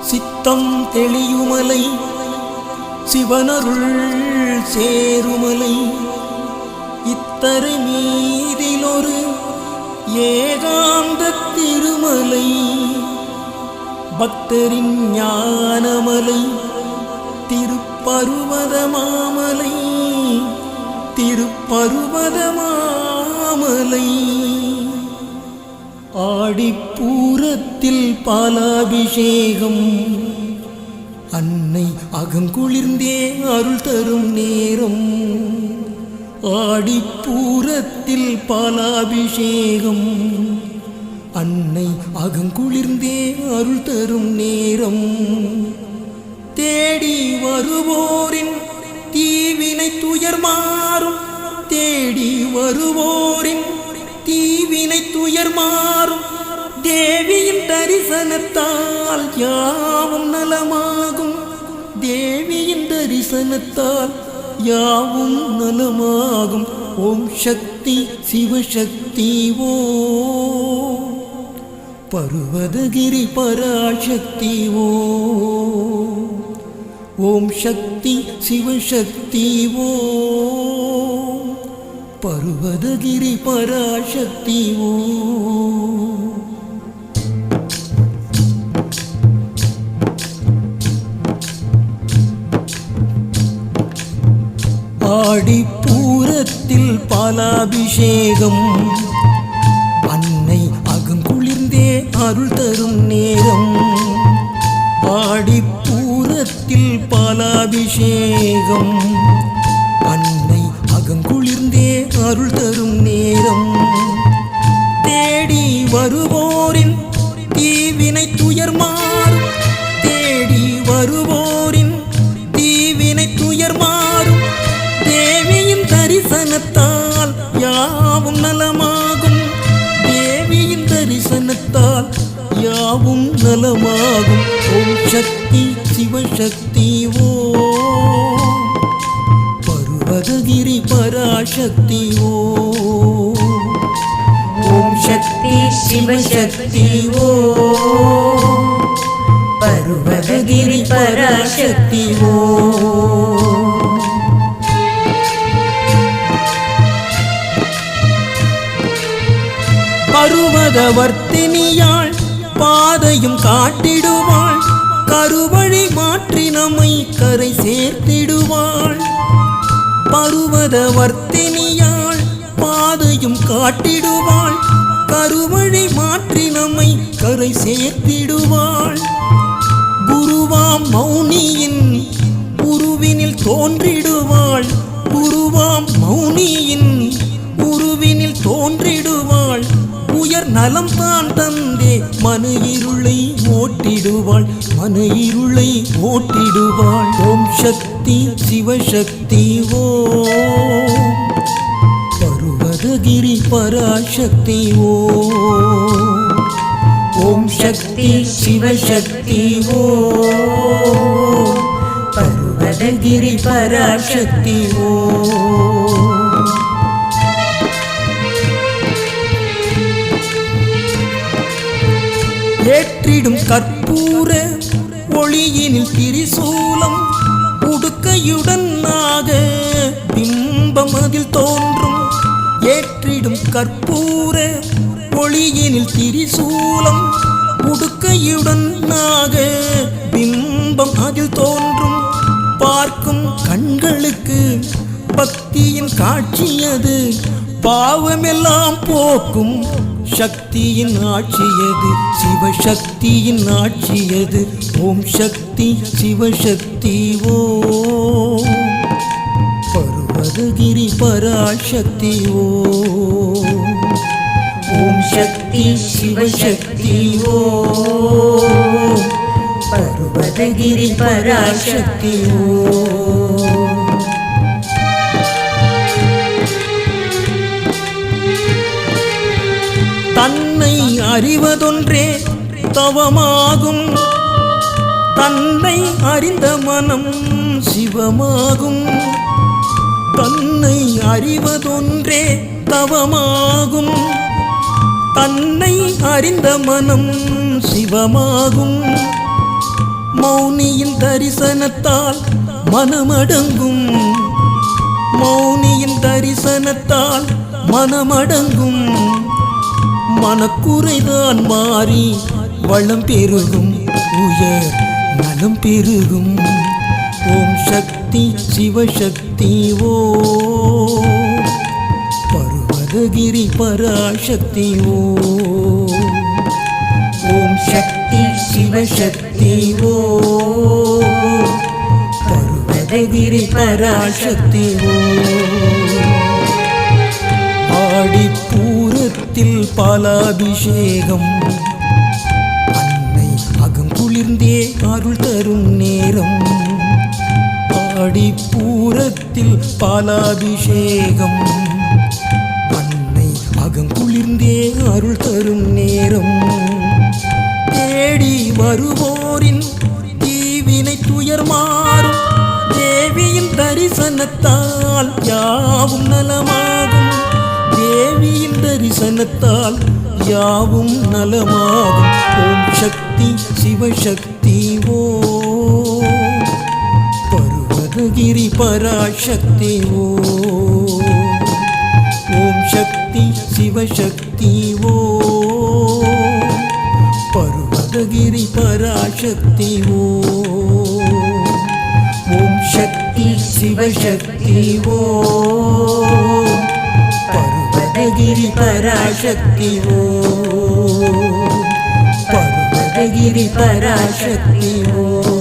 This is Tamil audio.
சித்தம் தெளியுமலை சிவனருள் சேருமலை. இத்தரை மீதிலொரு ஏகாந்த திருமலை பக்தரின் ஞானமலை திருப்பருவத மாமலை திருப்பருவத மாமலை ஆடிப்பூரத்தில் பாலாபிஷேகம். அன்னை அகங்குளிர்ந்தே அருள் தரும் நேரம். ஆடிப்பூரத்தில் பாலாபிஷேகம். அன்னை அகங்குளிர்ந்தே அருள் தரும் நேரம். தேடி வருவோரின் தீவினை துயர் மாறும். தேடி வருவோரின் தீவினை துயர் மாறும். தேவியின் தரிசனத்தால் யாவும் நலமாகும். தேவியின் தரிசனத்தால் யாவும் நலமாகும். ஓம் சக்தி சிவசக்தி ஓ. பருவதகிரி பராசக்தி ஓ. ஓம் சக்தி சிவசக்தி ஓ. பருவதகிரி பராசக்தி ஓ. ஆடிப்பூரத்தில் பாலாபிஷேகம். அன்னை அகங்குளிர்ந்தே அருள் தரும் நேரம். ஆடிப்பூரத்தில் பாலாபிஷேகம். அன்னை அகங்குளிர்ந்தே அருள் தரும் நேரம். தேடி வருவோரின் தீவினை துயர்மா தரிசனத்தால் யாவும் நலமாகும். ஓம் சக்தி சிவசக்தி ஓ பருவதகிரி பராசக்தி ஓ ஓம் சக்தி சிவசக்தி ஓ பருவதகிரி பராசக்தி ஓ பருவதவர்த்தினியாள் பாதையும் காட்டிடுவாள். கருவழி மாற்றி நம்மை கரை சேர்த்திடுவாள். பருவத வர்த்தினியாள் பாதையும் காட்டிடுவாள். கருவழி மாற்றி நம்மை கரை சேர்த்திடுவாள். குருவாம் மௌனியின் உருவினில் தோன்றிடு நலம் தான் தந்தே. மனு இருளை ஓட்டிடுவாள். மனு இருளை ஓட்டிடுவாள். ஓம் சக்தி சிவசக்தி ஓம். பருவதகிரி பராசக்தி ஓ ஓம் சக்தி சிவசக்தி ஓம். பருவதகிரி பராசக்தி ஓ ஏற்றிடும் கற்பூர ஒளியினில் திரிசூலம் உடுக்கையுடன் ஆக பிம்பம் அதில் தோன்றும். ஏற்றிடும் கற்பூர ஒளியினில் திரிசூலம் உடுக்கையுடன் ஆக பிம்பம் அதில் தோன்றும். பார்க்கும் கண்களுக்கு பக்தியின் காட்சியது பாவமெல்லாம் போக்கும் சக்தியின் ஆட்சியது சிவசக்தியின் ஆட்சியது. ஓம் சக்தி சிவசக்தி ஓ பருவதகிரி பராசக்தி ஓ ஓம் சக்தி சிவசக்தி ஓ பருவதகிரி பராசக்தி ஓ தன்னை அறிவதொன்றே தவமாகும். தன்னை அறிந்த மனம் சிவமாகும். தன்னை அறிவதொன்றே தவமாகும். தன்னை அறிந்த மனம் சிவமாகும். மௌனியின் தரிசனத்தால் மனமடங்கும். மௌனியின் தரிசனத்தால் மனமடங்கும். மனக்குறைதான் மாறி வளம் பெருகும் உயர் நலம் பெருகும். ஓம் சக்தி சிவசக்தி ஓ. பருவதகிரி பராசக்தி ஓ. ஓம் சக்தி சிவசக்தி ஓ. பருவதகிரி பராசக்தி ஓ. ஆடிப்பூரத்தில் பாலாபிஷேகம் அன்னை அகம் குளிர்ந்தே அருள் தரும் நேரம். பாடிப்பூரத்தில் பாலாபிஷேகம் அன்னை அகம் குளிர்ந்தே அருள் தரும் நேரம். தேடி வருவோரின் தீவினை துயர் மாறும். தேவியின் தரிசனத்தால் யாவும் நலமாகும். தேவியின் தரிசனத்தால் யாவும் நலமாகும். ஓம் சக்தி சிவசக்தி ஓ. பர்வதகிரி பராசக்தி ஓ. ஓம் சக்தி சிவசக்தி ஓ. பர்வதகிரி பராசக்தி ஓ. ஓம் சக்தி சிவசக்தி ஓ. பர்வதகிரி பராசக்தி ஓ பர்வதகிரி பராசக்தி ஓ